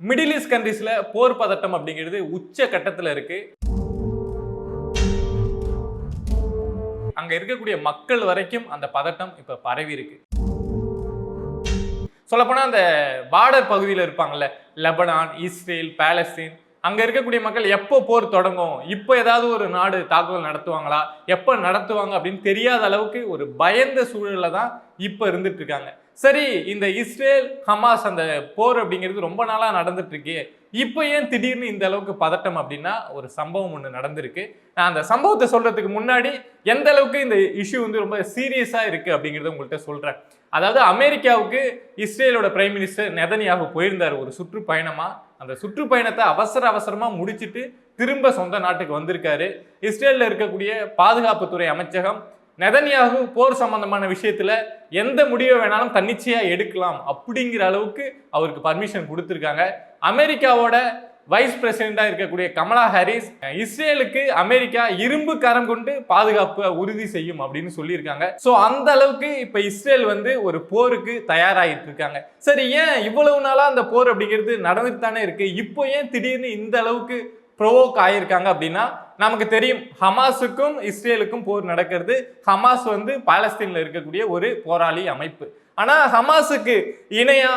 Middle east கண்ட்ரீஸில் போர் பதட்டம் அப்படிங்கிறது உச்ச கட்டத்தில் இருக்கு. அங்கே இருக்கக்கூடிய மக்கள் வரைக்கும் அந்த பதட்டம் இப்போ பரவி இருக்கு. சொல்லப்போனால் அந்த பார்டர் பகுதியில் இருப்பாங்கல்ல லெபனான் இஸ்ரேல் பேலஸ்தீன் அங்கே இருக்கக்கூடிய மக்கள் எப்போ போர் தொடங்கும் இப்போ ஏதாவது ஒரு நாடு தாக்குதல் நடத்துவாங்களா எப்போ நடத்துவாங்க அப்படின்னு தெரியாத அளவுக்கு ஒரு பயந்த சூழலில் தான் இப்போ இருந்துட்டு இருக்காங்க. சரி இந்த இஸ்ரேல் ஹமாஸ் அந்த போர் அப்படிங்கிறது ரொம்ப நாளாக நடந்துட்டுருக்கு. இப்போ ஏன் திடீர்னு இந்த அளவுக்கு பதட்டம் அப்படின்னா ஒரு சம்பவம் ஒன்று நடந்திருக்கு. நான் அந்த சம்பவத்தை சொல்கிறதுக்கு முன்னாடி எந்த அளவுக்கு இந்த இஷ்யூ வந்து ரொம்ப சீரியஸாக இருக்குது அப்படிங்கிறத உங்கள்கிட்ட சொல்கிறேன் அதாவது அமெரிக்காவுக்கு இஸ்ரேலோட பிரைம் மினிஸ்டர் நெதனியாக போயிருந்தார் ஒரு சுற்றுப்பயணமாக அந்த சுற்றுப்பயணத்தை அவசர அவசரமாக முடிச்சிட்டு திரும்ப சொந்த நாட்டுக்கு வந்திருக்காரு. இஸ்ரேலில் இருக்கக்கூடிய பாதுகாப்புத்துறை அமைச்சகம் நெதன்யாகு போர் சம்பந்தமான விஷயத்துல எந்த முடிவை வேணாலும் தன்னிச்சையா எடுக்கலாம் அப்படிங்கிற அளவுக்கு அவருக்கு பர்மிஷன் கொடுத்துருக்காங்க. அமெரிக்காவோட வைஸ் பிரசிடெண்டாக இருக்கக்கூடிய கமலா ஹாரிஸ் இஸ்ரேலுக்கு அமெரிக்கா இரும்பு கரம் கொண்டு பாதுகாப்பை உறுதி செய்யும் அப்படின்னு சொல்லியிருக்காங்க. ஸோ அந்த அளவுக்கு இப்போ இஸ்ரேல் வந்து ஒரு போருக்கு தயாராகிட்டு இருக்காங்க. சரி ஏன் இவ்வளவு நாளாக அந்த போர் அப்படிங்கிறது நடந்துட்டு தானே இருக்கு? இப்போ ஏன் திடீர்னு இந்த அளவுக்கு ப்ரொவோக் ஆகியிருக்காங்க அப்படின்னா நமக்கு தெரியும் ஹமாஸுக்கும் இஸ்ரேலுக்கும் போர் நடக்கிறது. ஹமாஸ் வந்து பாலஸ்தீனில் இருக்கக்கூடிய ஒரு போராளி அமைப்பு. ஆனால் ஹமாஸுக்கு இணையா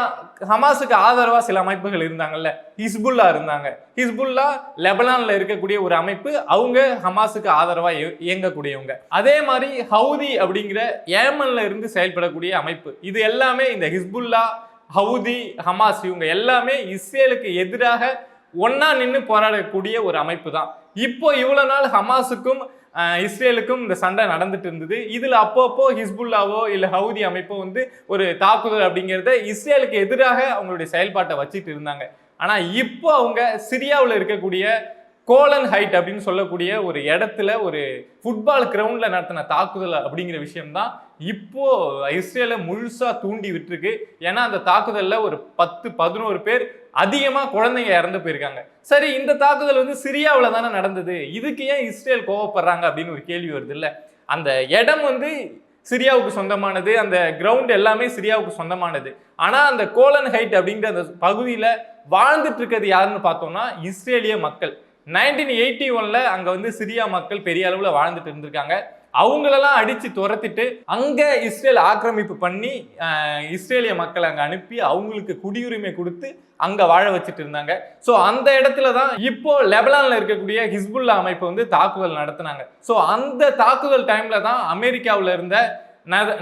ஹமாஸுக்கு ஆதரவாக சில அமைப்புகள் இருந்தாங்கல்ல. ஹிஸ்புல்லா இருந்தாங்க. ஹிஸ்புல்லா லெபனானில் இருக்கக்கூடிய ஒரு அமைப்பு. அவங்க ஹமாஸுக்கு ஆதரவாக இயங்கக்கூடியவங்க. அதே மாதிரி ஹவுதி அப்படிங்கிற ஏமன்ல இருந்து செயல்படக்கூடிய அமைப்பு. இது எல்லாமே இந்த ஹிஸ்புல்லா ஹவுதி ஹமாஸ் இவங்க எல்லாமே இஸ்ரேலுக்கு எதிராக ஒன்றா நின்று போராடக்கூடிய ஒரு அமைப்பு தான். இப்போ இவ்வளவு நாள் ஹமாஸுக்கும் இஸ்ரேலுக்கும் இந்த சண்டை நடந்துட்டு இருந்தது. இதில் அப்பப்போ ஹிஸ்புல்லாவோ இல்லை ஹவுதி அமைப்போ வந்து ஒரு தாக்குதல் அப்படிங்கிறத இஸ்ரேலுக்கு எதிராக அவங்களுடைய செயல்பாட்டை வச்சுட்டு இருந்தாங்க. ஆனால் இப்போ அவங்க சிரியாவில் இருக்கக்கூடிய கோலன் ஹைட் அப்படின்னு சொல்லக்கூடிய ஒரு இடத்துல ஒரு ஃபுட்பால் கிரவுண்டில் நடத்தின தாக்குதல் அப்படிங்கிற விஷயம்தான் இப்போ இஸ்ரேலை முழுசாக தூண்டி விட்டுருக்கு. ஏன்னா அந்த தாக்குதலில் ஒரு பத்து பதினோரு பேர் அதிகமாக குழந்தைங்க இறந்து போயிருக்காங்க. சரி இந்த தாக்குதல் வந்து சிரியாவில் தானே நடந்தது? இதுக்கு ஏன் இஸ்ரேல் கோவப்படுறாங்க அப்படின்னு ஒரு கேள்வி வருது இல்லை? அந்த இடம் வந்து சிரியாவுக்கு சொந்தமானது அந்த கிரவுண்ட் எல்லாமே சிரியாவுக்கு சொந்தமானது. ஆனால் அந்த கோலன் ஹைட் அப்படிங்கிற அந்த பகுதியில் வாழ்ந்துட்டு இருக்கிறது யாருன்னு பார்த்தோம்னா இஸ்ரேலிய மக்கள். நைன்டீன் எயிட்டி ஒன்ல அங்க வந்து சிரியா மக்கள் பெரிய அளவுல வாழ்ந்துட்டு இருந்திருக்காங்க. அவங்களெல்லாம் அடித்து துரத்திட்டு அங்கே இஸ்ரேல் ஆக்கிரமிப்பு பண்ணி இஸ்ரேலிய மக்களை அங்கே அனுப்பி அவங்களுக்கு குடியுரிமை கொடுத்து அங்கே வாழ வச்சுட்டு இருந்தாங்க. ஸோ அந்த இடத்துல தான் இப்போ லெபலானில் இருக்கக்கூடிய ஹிஸ்புல்லா அமைப்பு வந்து தாக்குதல் நடத்தினாங்க. ஸோ அந்த தாக்குதல் டைமில் தான் அமெரிக்காவில் இருந்த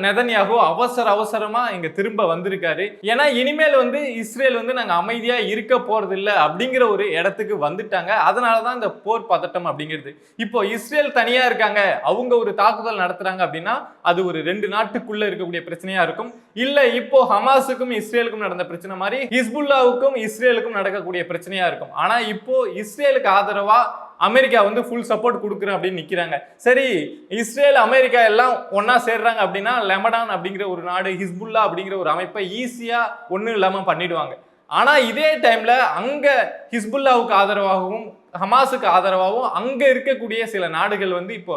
நெதன்யாகு அவசர அவசரமா இங்க திரும்ப வந்திருக்காரு. ஏன்னா இனிமேல் வந்து இஸ்ரேல் வந்து நாங்க அமைதியா இருக்க போறது இல்ல அப்படிங்கிற ஒரு இடத்துக்கு வந்துட்டாங்க. அதனாலதான் இந்த போர் பதட்டம் அப்படிங்கிறது. இப்போ இஸ்ரேல் தனியா இருக்காங்க. அவங்க ஒரு தாக்குதல் நடத்துறாங்க அப்படின்னா அது ஒரு ரெண்டு நாட்டுக்குள்ள இருக்கக்கூடிய பிரச்சனையா இருக்கும். இல்ல இப்போ ஹமாஸுக்கும் இஸ்ரேலுக்கும் நடந்த பிரச்சனை மாதிரி ஹிஸ்புல்லாவுக்கும் இஸ்ரேலுக்கும் நடக்கக்கூடிய பிரச்சனையா இருக்கும். ஆனா இப்போ இஸ்ரேலுக்கு ஆதரவா அமெரிக்கா வந்து ஃபுல் சப்போர்ட் கொடுக்குறேன் அப்படின்னு நிற்கிறாங்க சரி இஸ்ரேல் அமெரிக்கா எல்லாம் ஒன்றா சேர்றாங்க அப்படின்னா லெமடான் அப்படிங்கிற ஒரு நாடு ஹிஸ்புல்லா அப்படிங்கிற ஒரு அமைப்பை ஈஸியாக ஒன்றும் இல்லாமல் பண்ணிடுவாங்க. ஆனால் இதே டைமில் அங்கே ஹிஸ்புல்லாவுக்கு ஆதரவாகவும் ஹமாஸுக்கு ஆதரவாகவும் அங்கே இருக்கக்கூடிய சில நாடுகள் வந்து இப்போ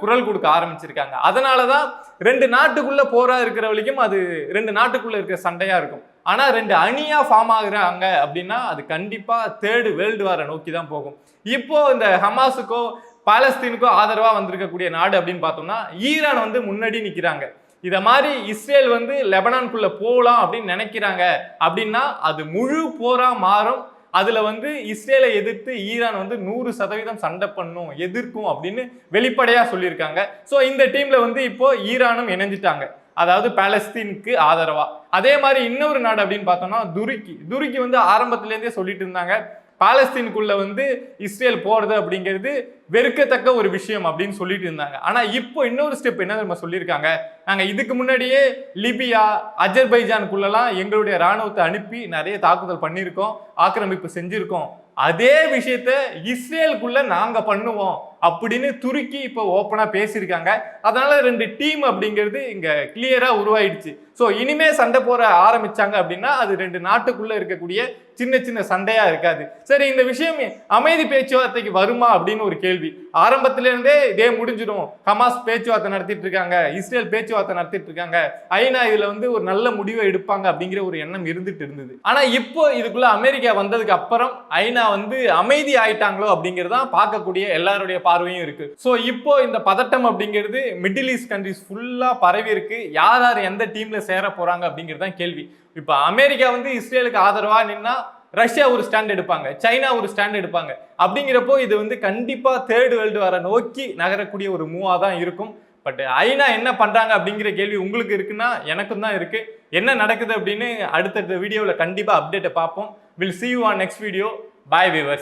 குரல் கொடுக்க ஆரம்பிச்சிருக்காங்க. அதனால தான் ரெண்டு நாட்டுக்குள்ளே போராக இருக்கிற வரைக்கும் அது ரெண்டு நாட்டுக்குள்ளே இருக்கிற சண்டையாக இருக்கும். ஆனால் ரெண்டு அணியாக ஃபார்ம் ஆகுறாங்க அப்படின்னா அது கண்டிப்பாக தேர்டு வேர்ல்டு வாரை நோக்கி தான் போகும். இப்போ இந்த ஹமாஸுக்கோ பாலஸ்தீனுக்கோ ஆதரவாக வந்திருக்கக்கூடிய நாடு அப்படின்னு பார்த்தோம்னா ஈரான் வந்து முன்னாடி நிற்கிறாங்க இதை மாதிரி இஸ்ரேல் வந்து லெபனான்குள்ளே போகலாம் அப்படின்னு நினைக்கிறாங்க அப்படின்னா அது முழு போராக மாறும். அதில் வந்து இஸ்ரேலை எதிர்த்து ஈரான் வந்து நூறு சதவீதம் சண்டை பண்ணும் எதிர்க்கும் அப்படின்னு வெளிப்படையாக சொல்லியிருக்காங்க. ஸோ இந்த டீமில் வந்து இப்போது ஈரானும் இணைஞ்சிட்டாங்க. அதாவது பாலஸ்தீனுக்கு ஆதரவா? அதே மாதிரி இன்னொரு நாடு அப்படின்னு பார்த்தோம்னா துருக்கி. துருக்கி வந்து ஆரம்பத்துலேருந்தே சொல்லிட்டு இருந்தாங்க பாலஸ்தீனுக்குள்ள வந்து இஸ்ரேல் போறது அப்படிங்கிறது வெறுக்கத்தக்க ஒரு விஷயம் அப்படின்னு சொல்லிட்டு இருந்தாங்க. ஆனா இப்போ இன்னொரு ஸ்டெப் என்ன நம்ம சொல்லியிருக்காங்க? நாங்க இதுக்கு முன்னாடியே லிபியா அஜர்பைஜானுக்குள்ளலாம் எங்களுடைய ராணுவத்தை அனுப்பி நிறைய தாக்குதல் பண்ணியிருக்கோம் ஆக்கிரமிப்பு செஞ்சிருக்கோம். அதே விஷயத்த இஸ்ரேலுக்குள்ள நாங்க பண்ணுவோம். அப்படின்னு துருக்கி இப்போ ஓப்பனாக பேசியிருக்காங்க. அதனால ரெண்டு டீம் அப்படிங்கிறது இங்கே கிளியராக உருவாயிடுச்சு. ஸோ இனிமே சண்டை போற ஆரம்பிச்சாங்க அப்படின்னா அது ரெண்டு நாட்டுக்குள்ள இருக்கக்கூடிய சின்ன சின்ன சண்டையா இருக்காது. சரி இந்த விஷயம் அமைதி பேச்சுவார்த்தைக்கு வருமா அப்படின்னு ஒரு கேள்வி. ஆரம்பத்துல இருந்தே இதே முடிஞ்சிடும். ஹமாஸ் பேச்சுவார்த்தை நடத்திட்டு இருக்காங்க இஸ்ரேல் பேச்சுவார்த்தை நடத்திட்டு இருக்காங்க. ஐநா இதுல வந்து ஒரு நல்ல முடிவை எடுப்பாங்க அப்படிங்கிற ஒரு எண்ணம் இருந்துட்டு இருந்தது. ஆனா இப்போ இதுக்குள்ள அமெரிக்கா வந்ததுக்கு அப்புறம் ஐநா வந்து அமைதி ஆயிட்டாங்களோ அப்படிங்கிறது தான் பார்க்கக்கூடிய எல்லாருடைய பார்வையும் இருக்கு. ஸோ இப்போ இந்த பதட்டம் அப்படிங்கிறது மிடில் ஈஸ்ட் கண்ட்ரிஸ் ஃபுல்லாக பரவி இருக்கு. யார் யார் எந்த டீம்ல சேர போறாங்க அப்படிங்கிறது தான் கேள்வி. இப்போ அமெரிக்கா வந்து இஸ்ரேலுக்கு ஆதரவாக நின்னா ரஷ்யா ஒரு ஸ்டாண்ட் எடுப்பாங்க. சைனா ஒரு ஸ்டாண்ட் எடுப்பாங்க. அப்படிங்கிறப்போ இது வந்து கண்டிப்பாக தேர்ட் வேர்ல்டு வர நோக்கி நகரக்கூடிய ஒரு மூவாக தான் இருக்கும். பட் ஐநா என்ன பண்ணுறாங்க அப்படிங்கிற கேள்வி உங்களுக்கு இருக்குன்னா எனக்கும் தான் இருக்குது என்ன நடக்குது அப்படின்னு அடுத்தடுத்த வீடியோவில் கண்டிப்பாக அப்டேட்டை பார்ப்போம். Will see you on next video bye viewers